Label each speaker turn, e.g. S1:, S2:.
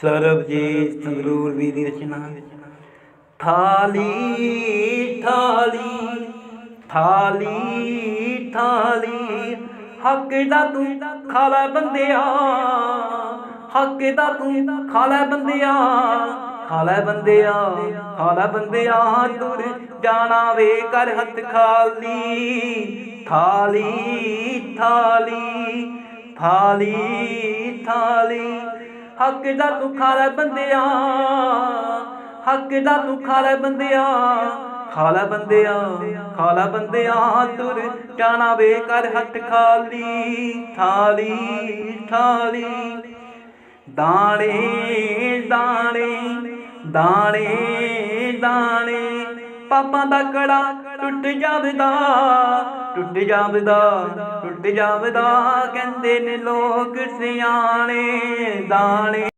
S1: ਸਰਬਜੀਤ ਸੰਗਰੂਰ ਵੀ ਦੀ ਰਚਨਾ। ਥਾਲੀ ਥਾਲੀ ਥਾਲੀ ਥਾਲੀ, ਹੱਕ ਦਾ ਤੂੰ ਖਾ ਲੈ ਬੰਦਿਆ, ਹੱਕ ਦਾ ਤੂੰ ਖਾ ਲੈ ਬੰਦਿਆ ਖਾ ਲੈ ਬੰਦਿਆ ਖਾ ਲੈ ਬੰਦਿਆ ਤੁਰ ਜਾਣਾ ਵੇ ਕਰ ਹੱਥ ਖਾਲੀ। ਥਾਲੀ ਥਾਲੀ ਥਾਲੀ ਥਾਲੀ ਹੱਕ ਦਾ ਤੂੰ ਖਾ ਬੰਦਿਆ, ਹੱਕ ਦਾ ਤੂੰ ਖਾਲਾ ਲੈ ਬੰਦਿਆ, ਖਾ ਬੰਦਿਆ ਖਾ ਬੰਦਿਆ, ਤੁਰ ਜਾਣਾ ਵੇ ਕਰ ਹੱਥ ਖਾਲੀ, ਥਾਲੀ ਥਾਲੀ। ਦਾਣੇ ਦਾਣੇ ਦਾਣੇ ਦਾਣੇ। ਪਾਪਾਂ ਦਾ ਕੜਾ ਟੁੱਟ ਜਾਵਦਾ ਟੁੱਟ ਜਾਵਦਾ ਟੁੱਟ ਜਾਵਦਾ। ਕਹਿੰਦੇ ਨੇ ਲੋਕ ਸਿਆਣੇ ਦਾਣੇ।